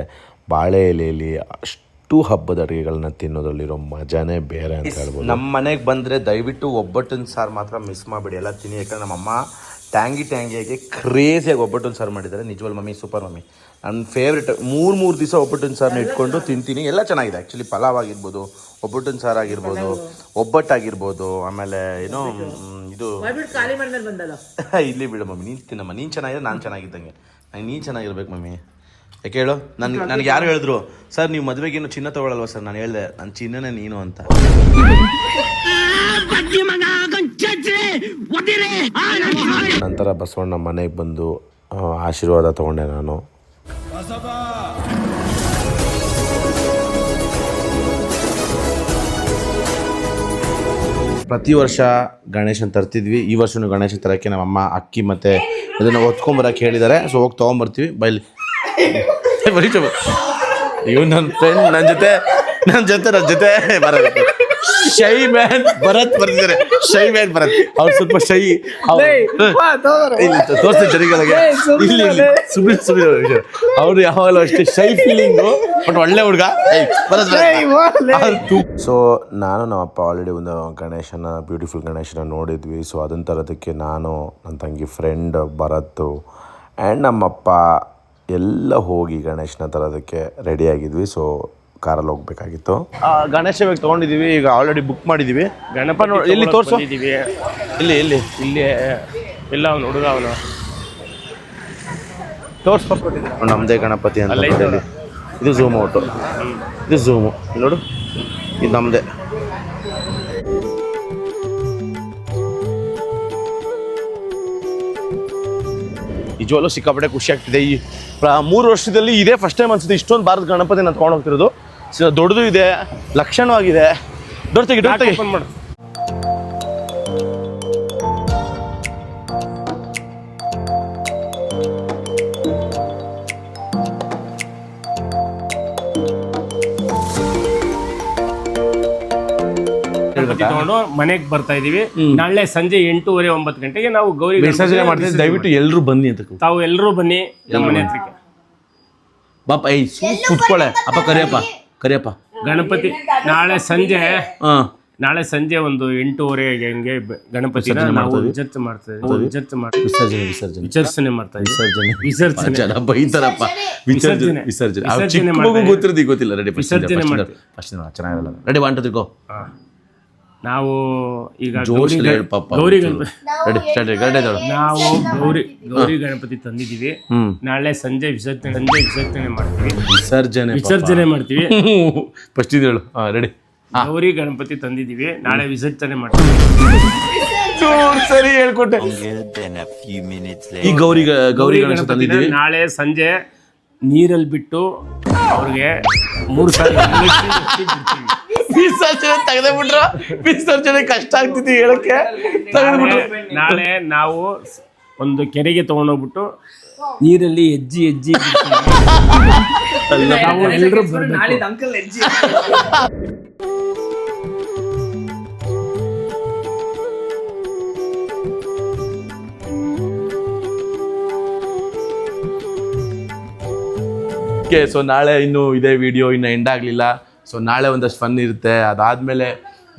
ಬಾಳೆ ಎಲೆಯಲ್ಲಿ ಅಷ್ಟು ಹಬ್ಬದ ಅಡುಗೆಗಳನ್ನ ತಿನ್ನೋದ್ರಲ್ಲಿರೋ ಮಜಾನೇ ಬೇರೆ ಅಂತ ಹೇಳ್ಬೋದು. ನಮ್ಮ ಮನೆಗೆ ಬಂದರೆ ದಯವಿಟ್ಟು ಒಬ್ಬಟ್ಟಿನ ಸಾರು ಮಾತ್ರ ಮಿಸ್ ಮಾಡಿಬಿಡಿ. ಎಲ್ಲ ತಿನ್ನಿ. ಯಾಕಂದ್ರೆ ನಮ್ಮಮ್ಮ ಟ್ಯಾಂಗಿ ಟ್ಯಾಂಗಿಯಾಗಿ ಕ್ರೇಜಿಯಾಗಿ ಒಬ್ಬಟ್ಟಿನ ಸಾರು ಮಾಡಿದ್ದಾರೆ. ನಿಜವಲ್ ಮಮ್ಮಿ ಸೂಪರ್ ಮಮ್ಮಿ. ನನ್ನ ಫೇವ್ರೆಟ್ ಮೂರು ಮೂರು ದಿವಸ ಒಬ್ಬಟ್ಟಿನ ಸಾರನ್ನ ಇಟ್ಕೊಂಡು ತಿಂತೀನಿ. ಎಲ್ಲ ಚೆನ್ನಾಗಿದೆ. ಆ್ಯಕ್ಚುಲಿ ಪಲಾವ್ ಆಗಿರ್ಬೋದು ಒಬ್ಬಟ್ಟಿನ ಸಾರು ಆಗಿರ್ಬೋದು ಒಬ್ಬಟ್ಟಾಗಿರ್ಬೋದು ಆಮೇಲೆ ಏನೋ ಇದು ಇಲ್ಲಿ ಬಿಡು ಮಮ್ಮಿ. ನೀನು ತಿನ್ನಮ್ಮ. ನೀನು ಚೆನ್ನಾಗಿದೆ ನಾನು ಚೆನ್ನಾಗಿದ್ದಂಗೆ. ನೀನು ಚೆನ್ನಾಗಿರ್ಬೇಕು ಮಮ್ಮಿ. ಯಾಕೆ ಹೇಳು? ನನ್ಗೆ ನನಗೆ ಯಾರು ಹೇಳಿದ್ರು ಸರ್ ನೀವು ಮದುವೆಗೇನು ಚಿನ್ನ ತಗೊಳಲ್ವಾ ಸರ್? ನಾನು ಹೇಳಿದೆ ನನ್ನ ಚಿನ್ನನೇ ನೀನು ಅಂತ. ನಂತರ ಬಸವಣ್ಣ ಮನೆಗೆ ಬಂದು ಆಶೀರ್ವಾದ ತಗೊಂಡೆ ನಾನು. ಪ್ರತಿ ವರ್ಷ ಗಣೇಶನ್ ತರ್ತಿದ್ವಿ. ಈ ವರ್ಷನು ಗಣೇಶನ್ ತರಕ್ಕೆ ನಮ್ಮಮ್ಮ ಅಕ್ಕಿ ಮತ್ತೆ ಇದನ್ನು ಹೊತ್ಕೊಂಬರಕ್ಕೆ ಹೇಳಿದ್ದಾರೆ. ಸೊ ಹೋಗಿ ತೊಗೊಂಬರ್ತೀವಿ. ಬೈಲಿ ಇವ್ ನನ್ನ ಫ್ರೆಂಡ್ ನನ್ನ ಜೊತೆ ನನ್ನ ಜೊತೆ ನನ್ನ ಜೊತೆ ಬರತ್ತೆ ಶೈ ಮ್ಯಾನ್ ಭರತ್ ಬರ್ತಿದ್ದಾರೆ ಶೈ ಮ್ಯಾನ್ ಭರತ್. ಅವ್ರು ಸ್ವಲ್ಪ ಶೈ ಇಲ್ಲಿ ತೋರಿಸ್ತಾರೆ ಜನಗಳಿಗೆ ಇಲ್ಲಿ ಇಲ್ಲಿ. ಸುಮ್ಮನೆ ಸುಮ್ಮನೆ ಅವ್ರು ಯಾವಾಗಲೂ ಅಷ್ಟೇ ಶೈ ಫೀಲಿಂಗು ಬಟ್ ಒಳ್ಳೆ ಹುಡುಗ. ಸೊ ನಾನು ನಮ್ಮ ಅಪ್ಪ ಆಲ್ರೆಡಿ ಒಂದು ಗಣೇಶನ ಬ್ಯೂಟಿಫುಲ್ ಗಣೇಶನ ನೋಡಿದ್ವಿ. ಸೊ ಅದನ್ನ ತರೋದಕ್ಕೆ ನಾನು ನನ್ನ ತಂಗಿ ಫ್ರೆಂಡ್ ಭರತ್ ಆ್ಯಂಡ್ ನಮ್ಮಪ್ಪ ಎಲ್ಲ ಹೋಗಿ ಗಣೇಶನ ತರೋದಕ್ಕೆ ರೆಡಿ ಆಗಿದ್ವಿ ಸೊ ಕಾರಲ್ಲಿ ಹೋಗ್ಬೇಕಾಗಿತ್ತು. ಗಣೇಶ ಇವಾಗ ತೊಗೊಂಡಿದ್ದೀವಿ ಈಗ ಆಲ್ರೆಡಿ ಬುಕ್ ಮಾಡಿದ್ದೀವಿ. ಗಣಪ ನೋಡಿ, ಇಲ್ಲಿ ತೋರ್ಸು. ಇಲ್ಲಿ ಇಲ್ಲಿ. ಇಲ್ಲಿ ಇಲ್ಲ ಅವನು ಹುಡುಗ ಅವನು. ತೋರ್ಸ್ಕೊಟ್ಬಿಟ್ಟಿದ್ದಾರೆ ನಮ್ಮದೇ ಗಣಪತಿ ಅಂತ ಇದು ಝೂಮ್ ಔಟು ಇದು ಝೂಮು ನೋಡು. ಇದು ನಮ್ಮದೇ ನಿಜವಲ್ಲೂ ಸಿಕ್ಕಾಪಟ್ಟೆ ಖುಷಿ ಆಗ್ತಿದೆ. ಈ ಮೂರು ವರ್ಷದಲ್ಲಿ ಇದೇ ಫಸ್ಟ್ ಟೈಮ್ ಅನ್ಸುತ್ತೆ ಇಷ್ಟೊಂದು ಭಾರತ ಗಣಪತಿ ನಾನು ಹೋಗ್ತಿರೋದು. ದೊಡ್ಡದು ಇದೆ, ಲಕ್ಷಣವಾಗಿದೆ. ದೊಡ್ಡ ತೆಗಿ ದೊಡ್ಡ ತೆಗಿ. ಮನೆಗೆ ಬರ್ತಾ ಇದೀವಿ. ನಾಳೆ ಸಂಜೆ ಎಂಟೂವರೆ ಒಂಬತ್ತು ಗಂಟೆಗೆ ನಾವು ಗೌರಿ ವಿಸರ್ಜನೆ ಮಾಡ್ತೀವಿ ದಯವಿಟ್ಟು ಎಲ್ಲರೂ ಬನ್ನಿ ಅಂತ ತಾವು ಎಲ್ಲರೂ ಬನ್ನಿ ನಮ್ಮ ಮನೆ ಹತ್ರಕ್ಕೆ. ಬಾಪ ಐ ಕುತ್ಕೊಳ್ಳೆ ಅಪ್ಪ ಕರಿಯಪ್ಪ ಕರಿಯಪ್ಪ. ಗಣಪತಿ ನಾಳೆ ಸಂಜೆ ಹಾಂ. ನಾಳೆ ಸಂಜೆ ಒಂದು ಎಂಟೂವರೆಗೆ ಹಂಗೆ ಗಣಪತಿ ವಿಸರ್ಜನೆ ಮಾಡ್ತಾರೆ ಮಾಡ್ತೀವಿ. ವಿಸರ್ಜನೆ ಮಾಡ್ತೇವೆ ವಿಸರ್ಜನೆ ಮಾಡ್ತೀವಿ ವಿಸರ್ಜನೆ ಮಾಡ್ತಾ ಇದ್ದೀವಿ ವಿಸರ್ಜನೆ. ವಿಸರ್ಜನೆ. ಜನ ಬೈತಾರಪ್ಪ. ವಿಸರ್ಜನೆ. ವಿಸರ್ಜನೆ. ವಿಸರ್ಜನೆ. ಗೊತ್ತಿರೋದು ಗೊತ್ತಿಲ್ಲ. ರೆಡಿ ವಿಸರ್ಜನೆ ಮಾಡ್ತಾರೆ. ಅಷ್ಟೇ ಚೆನ್ನಾಗಿರಲ್ಲ. ರೆಡಿ ವಾಂಟ್ ಗೋ ಹಾ. ನಾವು ಈಗ ಗೌರಿ ಗಣ- ಹೇಳು ಪಾಪ ಗೌರಿ ಗಣಪತಿ ರೆಡಿ ಸ್ಟಾರ್ಟ್ ಗಡ್ಡೆ ನಾವು ಗೌರಿ ಗೌರಿ ಗಣಪತಿ ತಂದಿದ್ದೀವಿ. ಹ್ಮ್. ನಾಳೆ ಸಂಜೆ ವಿಸರ್ಜನೆ ಸಂಜೆ ವಿಸರ್ಜನೆ ಮಾಡ್ತೀವಿ. ವಿಸರ್ಜನೆ ವಿಸರ್ಜನೆ ಮಾಡ್ತೀವಿ. ಫಸ್ಟ್ ಇದು ಹೇಳು. ಹಾಂ ರೆಡಿ ಗೌರಿ ಗಣಪತಿ ತಂದಿದ್ದೀವಿ. ನಾಳೆ ವಿಸರ್ಜನೆ ಮಾಡ್ತೀವಿ. ಸರಿ ಹೇಳ್ಕೊಟ್ಟೆ. ಈ ಗೌರಿ ಗೌರಿ ಗಣೇಶ ತಂದಿದ್ದೀವಿ. ನಾಳೆ ಸಂಜೆ ನೀರಲ್ಲಿ ಬಿಟ್ಟು ಅವ್ರಿಗೆ ಮೂರು ಸಾರಿ ಬಿಡ್ತೀವಿ. ವಿಸರ್ಜನೆ ತೆಗೆದೇ ಬಿಟ್ರ ವಿಸರ್ಜನೆ ಕಷ್ಟ ಆಗ್ತಿತ್ತು ಹೇಳಕ್ಕೆ. ತೆಗೆದ್ಬಿಟ್ರು. ನಾಳೆ- ನಾಳೆ ನಾವು ಸ್- ಒಂದು ಕೆರೆಗೆ ತಗೊಂಡೋಗ್ಬಿಟ್ಟು ನೀರಲ್ಲಿ ಹೆಜ್ಜಿ ಹೆಜ್ಜಿ. ನಾವು ಎಲ್ಲರೂ ಬರ್ಬೇಕು ಓಕೆ ಸೊ ನಾಳೆ ಇನ್ನು ಇದೇ ವಿಡಿಯೋ ಇನ್ನು ಎಂಡ್ ಆಗಲಿಲ್ಲ. ಸೊ ನಾಳೆ ಒಂದಷ್ಟು ಫನ್ ಇರುತ್ತೆ. ಅದಾದಮೇಲೆ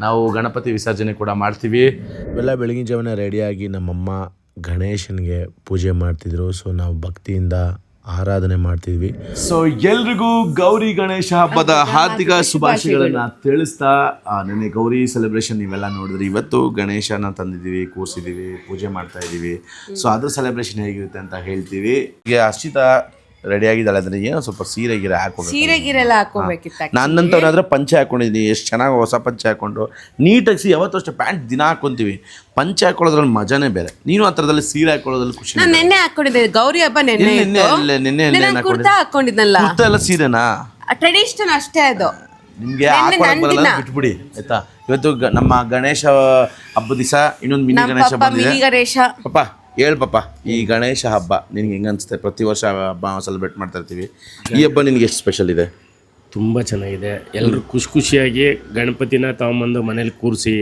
ನಾವು ಗಣಪತಿ ವಿಸರ್ಜನೆ ಕೂಡ ಮಾಡ್ತೀವಿ. ಇವೆಲ್ಲ ಬೆಳಗಿನ ಜಾವನ ರೆಡಿಯಾಗಿ ನಮ್ಮಮ್ಮ ಗಣೇಶನಿಗೆ ಪೂಜೆ ಮಾಡ್ತಿದ್ರು. ಸೊ ನಾವು ಭಕ್ತಿಯಿಂದ ಆರಾಧನೆ ಮಾಡ್ತಿದ್ವಿ. ಸೊ ಎಲ್ರಿಗೂ ಗೌರಿ ಗಣೇಶ ಹಬ್ಬದ ಹಾರ್ದಿಕ ಶುಭಾಶಯಗಳನ್ನು ತಿಳಿಸ್ತಾ ನಿನ್ನೆ ನೆನ್ನೆ ಗೌರಿ ಸೆಲೆಬ್ರೇಷನ್ ನೀವೆಲ್ಲ ನೋಡಿದ್ರಿ. ಇವತ್ತು ಗಣೇಶನ ತಂದಿದ್ದೀವಿ ಕೂರಿಸಿದ್ದೀವಿ ಪೂಜೆ ಮಾಡ್ತಾ ಇದ್ದೀವಿ ಸೊ ಅದ್ರ ಸೆಲೆಬ್ರೇಷನ್ ಹೇಗಿರುತ್ತೆ ಅಂತ ಹೇಳ್ತೀವಿ. ಈಗ ಅರ್ಷಿತಾ ರೆಡಿ ಆಗಿದ್ದಾಳೆ ಅಂದ್ರೆ ಏನೋ ಸ್ವಲ್ಪ ಸೀರೆ ಗೀರೆ ಹಾಕೊಂಡು ಸೀರೆ ಗೀರೆಲ್ಲ ಹಾಕೋಬೇಕಿತ್ತ ನನ್ನಂತವನಾದ್ರೆ ಪಂಚೆ ಹಾಕೊಂಡಿದ್ದೀನಿ. ಎಷ್ಟು ಚೆನ್ನಾಗಿ ಹೊಸ ಪಂಚೆ ಹಾಕೊಂಡು ನೀಟಾಗಿ ಸಿ ಯಾವತ್ತೂ ಅಷ್ಟೇ ಪ್ಯಾಂಟ್ ದಿನ ಹಾಕೊಂತೀವಿ. ಪಂಚೆ ಹಾಕೊಳ್ಳೋದ್ರಲ್ಲಿ ಮಜಾನೇ ಬೇರೆ. ನೀನು ಆ ಥರದಲ್ಲಿ ಸೀರೆ ಹಾಕೊಳ್ಳೋದ್ರಲ್ಲಿ ಖುಷಿ ನಾನು ನೆನ್ನೆ ಹಾಕೊಂಡಿದ್ದೆ. ಗೌರಿ ಹಬ್ಬ ನೆನ್ನೆ ನಿನ್ನೆ ಅಲ್ಲೇ ನಿನ್ನೆ ಅಲ್ಲೇ ಕುರ್ತಾ ಹಾಕೊಂಡಿದ್ನಲ್ಲ. ಕುರ್ತಾ ಎಲ್ಲ ಸೀರೆನಾ? ಟ್ರೆಡಿಷನ್ ಅಷ್ಟೇ ಅದು. ನಿಮ್ಗೆ ಹಾಕೊಳಕ್ ಬರಲ್ಲ ಬಿಟ್ಬಿಡಿ ಆಯ್ತಾ? ಇವತ್ತು ನಮ್ಮ ಗಣೇಶ ಹಬ್ಬದ ದಿವಸ ಇನ್ನೊಂದು ಮಿನಿ ಗಣೇಶ ಬಂದಿದೆ. ಗಣೇಶ. ಪಪ್ಪ ಹೇಳ್ ಪಾಪ ಈ ಗಣೇಶ ಹಬ್ಬ ನಿನಗೆ ಹೆಂಗೆ ಅನಿಸುತ್ತೆ? ಪ್ರತಿ ವರ್ಷ ಹಬ್ಬ ಸೆಲೆಬ್ರೇಟ್ ಮಾಡ್ತಾ ಇರ್ತೀವಿ. ಈ ಹಬ್ಬ ನಿನಗೆ ಎಷ್ಟು ಸ್ಪೆಷಲ್ ಇದೆ? ತುಂಬ ಚೆನ್ನಾಗಿದೆ. ಎಲ್ಲರೂ ಖುಷಿ ಖುಷಿಯಾಗಿ ಗಣಪತಿನ ತಗೊಂಬಂದು ಮನೇಲಿ ಕೂರಿಸಿ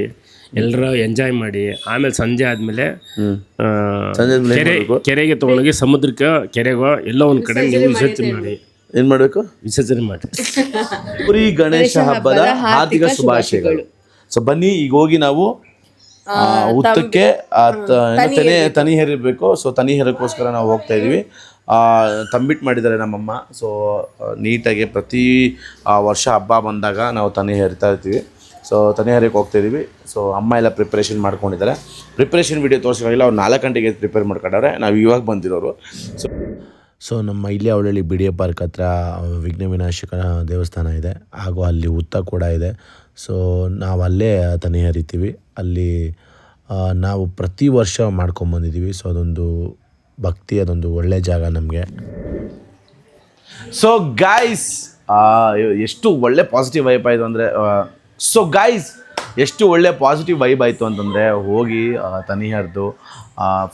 ಎಲ್ಲರೂ ಎಂಜಾಯ್ ಮಾಡಿ ಆಮೇಲೆ ಸಂಜೆ ಆದಮೇಲೆ ಸಂಜೆ ಆದ್ಮೇಲೆ ಏನ್ ಕೆರೆ ಮಾಡ್ಬೇಕು? ಕೆರೆಗೆ ತೊಗೊಂಡೋಗಿ ಸಮುದ್ರಕ್ಕೆ ಕೆರೆಗೋ ಎಲ್ಲೋ ಒಂದು ಕಡೆ ನೀವು ವಿಸರ್ಜನೆ ಮಾಡಿ. ಏನು ಮಾಡಬೇಕು? ವಿಸರ್ಜನೆ ಮಾಡಿ. ಪುರಿ ಗಣೇಶ ಹಬ್ಬದ ಹಾರ್ದಿಕ ಶುಭಾಶಯಗಳು. ಸೊ ಬನ್ನಿ ಈಗ ಹೋಗಿ ನಾವು ಏನು ತನಿ ತನಿ ಹೇರಿರಬೇಕು. ಸೊ ತನಿ ಹೇರಕ್ಕೋಸ್ಕರ ನಾವು ಹೋಗ್ತಾ ಇದೀವಿ. ಆ, ತಂಬಿಟ್ಟು ಮಾಡಿದ್ದಾರೆ ನಮ್ಮಮ್ಮ. ಸೊ ನೀಟಾಗಿ ಪ್ರತಿ ವರ್ಷ ಹಬ್ಬ ಬಂದಾಗ ನಾವು ತನಿ ಹೇರ್ತಾ ಇರ್ತೀವಿ. ಸೊ ತನಿ ಹೇರಕ್ಕೆ ಹೋಗ್ತಾ ಇದ್ದೀವಿ ಸೊ ಅಮ್ಮ ಎಲ್ಲ ಪ್ರಿಪ್ರೇಷನ್ ಮಾಡ್ಕೊಂಡಿದ್ದಾರೆ. ಪ್ರಿಪ್ರೇಷನ್ ವೀಡಿಯೋ ತೋರಿಸೋಕ್ಕಾಗಿಲ್ಲ ಅವ್ರು ನಾಲ್ಕು ಗಂಟೆಗೆ ಪ್ರಿಪೇರ್ ಮಾಡ್ಕೊಂಡವ್ರೆ. ನಾವು ಇವಾಗ ಬಂದಿರೋರು. ಸೊ ಸೊ ನಮ್ಮ ಇಲ್ಲಿ Avalahalli B D A park ಹತ್ರ ವಿಘ್ನ ವಿನಾಶಕ ದೇವಸ್ಥಾನ ಇದೆ. ಹಾಗೂ ಅಲ್ಲಿ ಉತ್ತ ಕೂಡ ಇದೆ. ಸೊ ನಾವು ಅಲ್ಲೇ ತನಿ ಹರಿತೀವಿ. ಅಲ್ಲಿ ನಾವು ಪ್ರತಿ ವರ್ಷ ಮಾಡ್ಕೊಂಬಂದಿದ್ದೀವಿ ಸೊ ಅದೊಂದು ಭಕ್ತಿ, ಅದೊಂದು ಒಳ್ಳೆ ಜಾಗ ನಮಗೆ. ಸೊ ಗಾಯ್ಸ್ ಎಷ್ಟು ಒಳ್ಳೆ ಪಾಸಿಟಿವ್ ವೈಬ್ ಆಯಿತು ಅಂದರೆ ಸೊ ಗಾಯ್ಸ್ ಎಷ್ಟು ಒಳ್ಳೆ ಪಾಸಿಟಿವ್ ವೈಬ್ ಆಯಿತು ಅಂತಂದರೆ, ಹೋಗಿ ತನಿ ಹರಿದು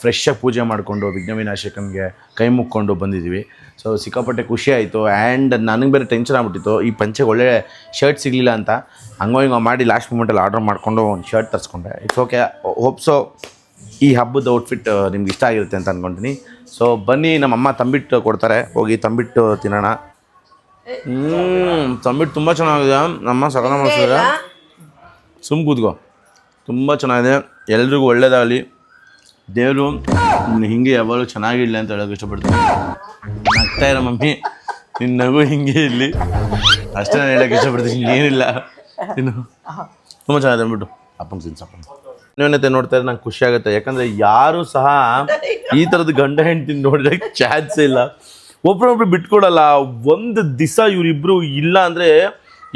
ಫ್ರೆಶ್ಶಾಗಿ ಪೂಜೆ ಮಾಡಿಕೊಂಡು ವಿಘ್ನ ವಿನಾಶಕನಿಗೆ ಕೈ ಮುಕ್ಕೊಂಡು ಬಂದಿದ್ದೀವಿ ಸೊ ಸಿಕ್ಕಾಪಟ್ಟೆ ಖುಷಿ ಆಯಿತು. ಆ್ಯಂಡ್ ನನಗೆ ಬೇರೆ ಟೆನ್ಷನ್ ಆಗ್ಬಿಟ್ಟಿತ್ತು. ಈ ಪಂಚೆಗೆ ಒಳ್ಳೆ ಶರ್ಟ್ ಸಿಗಲಿಲ್ಲ ಅಂತ. ಹಂಗೋ ಹಿಂಗೋ ಮಾಡಿ ಲಾಸ್ಟ್ ಮೂಮೆಂಟಲ್ಲಿ ಆರ್ಡರ್ ಮಾಡಿಕೊಂಡು ಒಂದು ಶರ್ಟ್ ತರಿಸ್ಕೊಂಡೆ. ಇಟ್ಸ್ ಓಕೆ ಹೋಪ್ ಸೊ ಈ ಹಬ್ಬದ ಔಟ್ಫಿಟ್ ನಿಮ್ಗೆ ಇಷ್ಟ ಆಗಿರುತ್ತೆ ಅಂತ ಅಂದ್ಕೊಂತೀನಿ ಸೊ ಬನ್ನಿ ನಮ್ಮ ಅಮ್ಮ ತಂಬಿಟ್ಟು ಕೊಡ್ತಾರೆ. ಹೋಗಿ ತಂಬಿಟ್ಟು ತಿನ್ನೋಣ. ಹ್ಞೂ ತಂಬಿಟ್ಟು ತುಂಬ ಚೆನ್ನಾಗಿದೆ. ನಮ್ಮ ಸಗನ ಮಾಡಿಸಿದ್ರೆ ಸುಮ್ ಕೂತ್ಕೋ. ತುಂಬ ಚೆನ್ನಾಗಿದೆ. ಎಲ್ರಿಗೂ ಒಳ್ಳೇದಾಗಲಿ. ದೇವರು ಹಿಂಗೆ ಯಾವಾಗಲೂ ಚೆನ್ನಾಗಿರಲಿ ಅಂತ ಹೇಳೋಕೆ ಇಷ್ಟಪಡ್ತೀನಿ. ನಗ್ತಾ ಇರೋ ಮಮ್ಮಿ ನಿನ್ನ ನಗು ಹಿಂಗೆ ಇರಲಿ. ಅಷ್ಟೇ ನಾನು ಹೇಳೋಕೆ ಇಷ್ಟಪಡ್ತೀನಿ. ಏನಿಲ್ಲ. ಇನ್ನು ತುಂಬ ಚೆನ್ನಾಗಿದೆ ಅಂದ್ಬಿಟ್ಟು. ಅಪ್ಪನ ಸಿನ್ಸಪ್ಪ ನೀವೇನೈತೆ ನೋಡ್ತಾ ಇದ್ರೆ ನಂಗೆ ಖುಷಿ ಆಗುತ್ತೆ. ಯಾಕಂದ್ರೆ ಯಾರು ಸಹ ಈ ಥರದ ಗಂಡ ಹೆಂಡತಿ ನೋಡಿದ್ರೆ ಚಾನ್ಸ್ ಇಲ್ಲ. ಒಬ್ರೊಬ್ರು ಬಿಟ್ಕೊಡಲ್ಲ. ಒಂದು ದಿಸ ಇವರಿಬ್ರು ಇಲ್ಲ ಅಂದರೆ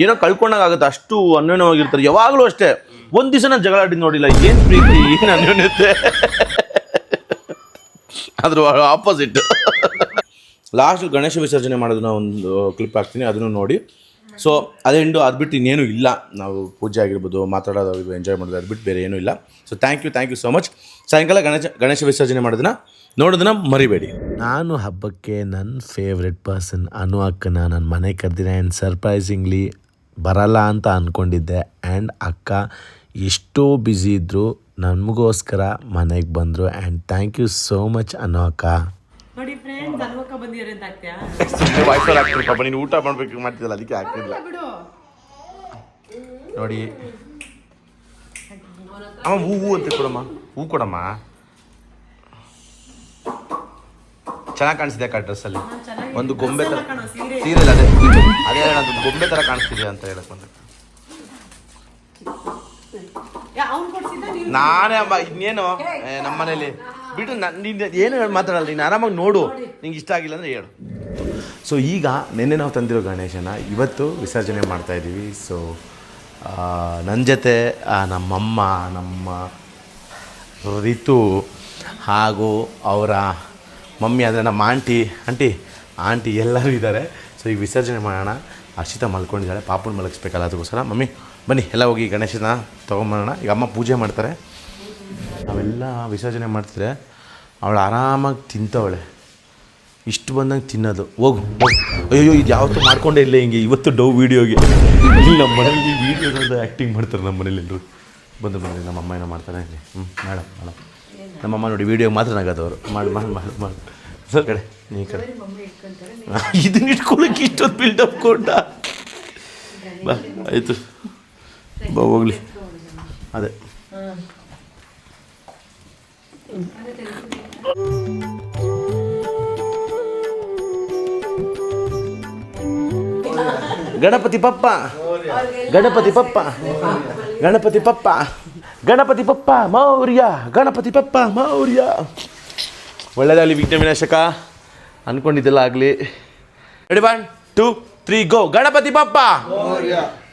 ಏನೋ ಕಳ್ಕೊಂಡಾಗುತ್ತೆ ಅಷ್ಟು ಅನ್ಯೋನ್ಯವಾಗಿರ್ತಾರೆ. ಯಾವಾಗಲೂ ಅಷ್ಟೇ. ಒಂದು ದಿವಸ ನಾನು ಜಗಳ ಆಡಿದ್ದು ನೋಡಿಲ್ಲ. ಏನು ಪ್ರೀತಿ ಏನು ಅನ್ಯೋನ್ಯತೆ? ಅದ್ರ ಆಪೋಸಿಟ್ ಲಾಸ್ಟ್ ಗಣೇಶ ವಿಸರ್ಜನೆ ಮಾಡೋದನ್ನ ಒಂದು ಕ್ಲಿಪ್ ಹಾಕ್ತೀನಿ. ಅದನ್ನು ನೋಡಿ. ಸೊ ಅದೆಂಡು ಅದು ಬಿಟ್ಟು ಇನ್ನೇನು ಇಲ್ಲ. ನಾವು ಪೂಜೆ ಆಗಿರ್ಬೋದು, ಮಾತಾಡೋದು ಎಂಜಾಯ್ ಮಾಡೋದು ಅದು ಬಿಟ್ಟು ಬೇರೆ ಏನೂ ಇಲ್ಲ. So thank you thank you so much ಸಾಯಂಕಾಲ ಗಣೇಶ ಗಣೇಶ ವಿಸರ್ಜನೆ ಮಾಡೋದನ್ನ ನೋಡೋದನ್ನ ಮರಿಬೇಡಿ. ನಾನು ಹಬ್ಬಕ್ಕೆ ನನ್ನ ಫೇವ್ರೆಟ್ ಪರ್ಸನ್ ಅನು ಅಕ್ಕನ ನನ್ನ ಮನೆ ಕರೆದಿನ ಆ್ಯಂಡ್ ಸರ್ಪ್ರೈಸಿಂಗ್ಲಿ ಬರಲ್ಲ ಅಂತ ಅಂದ್ಕೊಂಡಿದ್ದೆ ಆ್ಯಂಡ್ ಅಕ್ಕ ಎಷ್ಟೋ ಬ್ಯುಸಿ ಇದ್ದರು ನಮಗೋಸ್ಕರ ಮನೆಗೆ ಬಂದರು. And thank you so much Anu ಅಕ್ಕ. ವಾಯ್ಸಲ್ಲಿ ಹಾಕ್ತೀನಿ ಪಾಪ ನೀನು ಊಟ ಮಾಡ್ಬೇಕು ಮಾಡ್ತಿದ್ದಲ್ಲ ಅದಕ್ಕೆ ಹಾಕ್ತಿಲ್ಲ ನೋಡಿ. ಅಮ್ಮ ಹೂ ಹೂ ಅಂತ ಕೊಡಮ್ಮ. ಹೂ ಕೊಡಮ್ಮ. ಚೆನ್ನಾಗಿ ಕಾಣಿಸ್ತಿದೆ ಅಕ್ಕ ಡ್ರೆಸ್ಸಲ್ಲಿ ಒಂದು ಗೊಂಬೆ ಥರ ಸೀರೆಲ್ಲ ಅದೇ ಅದೇ ಗೊಂಬೆ ಥರ ಕಾಣಿಸ್ತಿದೆ ಅಂತ ಹೇಳಕ್ ಬಂದೆ. ನಾನೇ? ಅಮ್ಮ ಇನ್ನೇನು? ಏ, ಬಿಟ್ಟು ನಾನು ಏನು ಹೇಳಿ ಮಾತಾಡಲ್ಲ, ನೀನು ಆರಾಮಾಗಿ ನೋಡು. ನಿಂಗೆ ಇಷ್ಟ ಆಗಿಲ್ಲ ಅಂದರೆ ಹೇಳು. ಸೊ ಈಗ ನಿನ್ನೆ ನಾವು ತಂದಿರೋ ಗಣೇಶನ ಇವತ್ತು ವಿಸರ್ಜನೆ ಮಾಡ್ತಾ ಇದ್ದೀವಿ. ಸೊ ನನ್ನ ಜೊತೆ ನಮ್ಮಮ್ಮ, ನಮ್ಮ ರಿತು ಹಾಗೂ ಅವರ ಮಮ್ಮಿ, ಅಂದರೆ ನಮ್ಮ ಆಂಟಿ ಆಂಟಿ ಆಂಟಿ ಎಲ್ಲರೂ ಇದ್ದಾರೆ. ಸೊ ಈಗ ವಿಸರ್ಜನೆ ಮಾಡೋಣ. ಹರ್ಷಿತ ಮಲ್ಕೊಂಡಿದ್ದಾಳೆ. ಪಾಪುನ ಮಲಗಿಸ್ಬೇಕಲ್ಲ ಅದಕ್ಕೋಸ್ಕರ. ಮಮ್ಮಿ, ಬನ್ನಿ, ಎಲ್ಲ ಹೋಗಿ ಗಣೇಶನ ತೊಗೊಂಬರೋಣ. ಈಗ ಅಮ್ಮ ಪೂಜೆ ಮಾಡ್ತಾರೆ. ನಾವೆಲ್ಲ ವಿಸರ್ಜನೆ ಮಾಡ್ತಿದ್ರೆ ಅವಳು ಆರಾಮಾಗಿ ತಿಂತವಳೆ. ಇಷ್ಟು ಬಂದಂಗೆ ತಿನ್ನೋದು. ಹೋಗು ಅಯ್ಯೋ ಇದು ಯಾವತ್ತೂ ಮಾಡ್ಕೊಂಡೇ ಇಲ್ಲ ಹಿಂಗೆ. ಇವತ್ತು ಡವ್ ವೀಡಿಯೋಗೆ. ಇಲ್ಲಿ ನಮ್ಮ ಮನೇಲಿ ವೀಡಿಯೋದ ಆ್ಯಕ್ಟಿಂಗ್ ಮಾಡ್ತಾರೆ ನಮ್ಮ ಮನೇಲಿ ಎಲ್ಲರೂ ಬಂದು ಬಂದು ನಮ್ಮ ಅಮ್ಮ ಏನೋ ಮಾಡ್ತಾರೆ ಇಲ್ಲಿ. ಹ್ಞೂ ಮೇಡಮ್ ಮೇಡಮ್ ನಮ್ಮಮ್ಮ ನೋಡಿ ವೀಡಿಯೋ ಮಾತ್ರ ನಗದವರು. ಮಾಡಿ ಮಾಡಿ ಮಾಡಿ ಮಾಡಿ. ಸರ್, ಕಡೆ ನೀ ಕಡೆ. ಇದನ್ನ ಇಟ್ಕೊಳ್ಳೋಕೆ ಇಷ್ಟೊಂದು ಬಿಲ್ಡಪ್ ಕೊಟ್ಟ? ಬಾ, ಆಯಿತು. ಬಾ, ಹೋಗ್ಲಿ. ಅದೇ. ಗಣಪತಿ ಪಪ್ಪ. ಗಣಪತಿ ಪಪ್ಪ. ಗಣಪತಿ ಪಪ್ಪ. ಗಣಪತಿ ಪಪ್ಪ ಮೌರ್ಯ. ಗಣಪತಿ ಪಪ್ಪ ಮೌರ್ಯ. ಒಳ್ಳೆಯದಾಗಲಿ ವಿಘ್ನ ವಿನಾಶಕ. ಅನ್ಕೊಂಡಿದ್ದೆಲ್ಲ ಆಗಲಿ. Ready one two three go Ganapati Bappa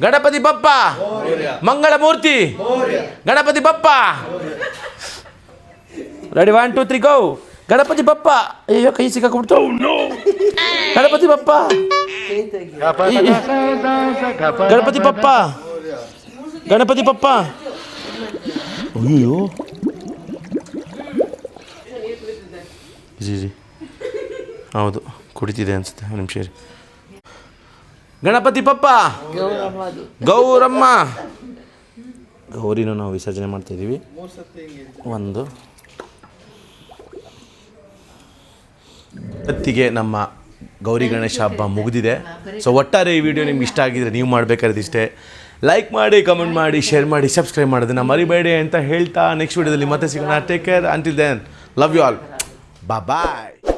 Ganapati Bappa Mangal Murti Ganapati Bappa ready one two three go Ganapati Bappa. ಅಯ್ಯೋ ಕೈ ಸಿಕ್ಕಾಕ್ಬಿಡ್ತು. ನೋ ಗಣಪತಿ ಬಪ್ಪ. ಗಣಪತಿ ಬಪ್ಪ. ಗಣಪತಿ ಬಪ್ಪ. ಅಯ್ಯೋ ಜಿ ಜಿ ಹೌದು ಕುಡಿತಿದೆ ಅನ್ಸುತ್ತೆ. ಒಂದು ನಿಮಿಷ ಇರಿ. ಗಣಪತಿ ಪಪ್ಪ ಗೌರಮ್ಮ. ಗೌರಿನೂ ನಾವು ವಿಸರ್ಜನೆ ಮಾಡ್ತಾಯಿದ್ದೀವಿ ಒಂದು ಹೊತ್ತಿಗೆ ನಮ್ಮ ಗೌರಿ ಗಣೇಶ ಹಬ್ಬ ಮುಗಿದಿದೆ. ಸೊ ಒಟ್ಟಾರೆ ಈ ವಿಡಿಯೋ ನಿಮ್ಗೆ ಇಷ್ಟ ಆಗಿದ್ರೆ ನೀವು ಮಾಡಬೇಕಾದ್ರೆ ಇಷ್ಟೇ ಲೈಕ್ ಮಾಡಿ ಕಮೆಂಟ್ ಮಾಡಿ ಶೇರ್ ಮಾಡಿ ಸಬ್ಸ್ಕ್ರೈಬ್ ಮಾಡೋದನ್ನ ಮರಿಬೇಡಿ ಅಂತ ಹೇಳ್ತಾ ನೆಕ್ಸ್ಟ್ ವಿಡಿಯೋದಲ್ಲಿ ಮತ್ತೆ ಸಿಗೋಣ. Take care until then love you all bye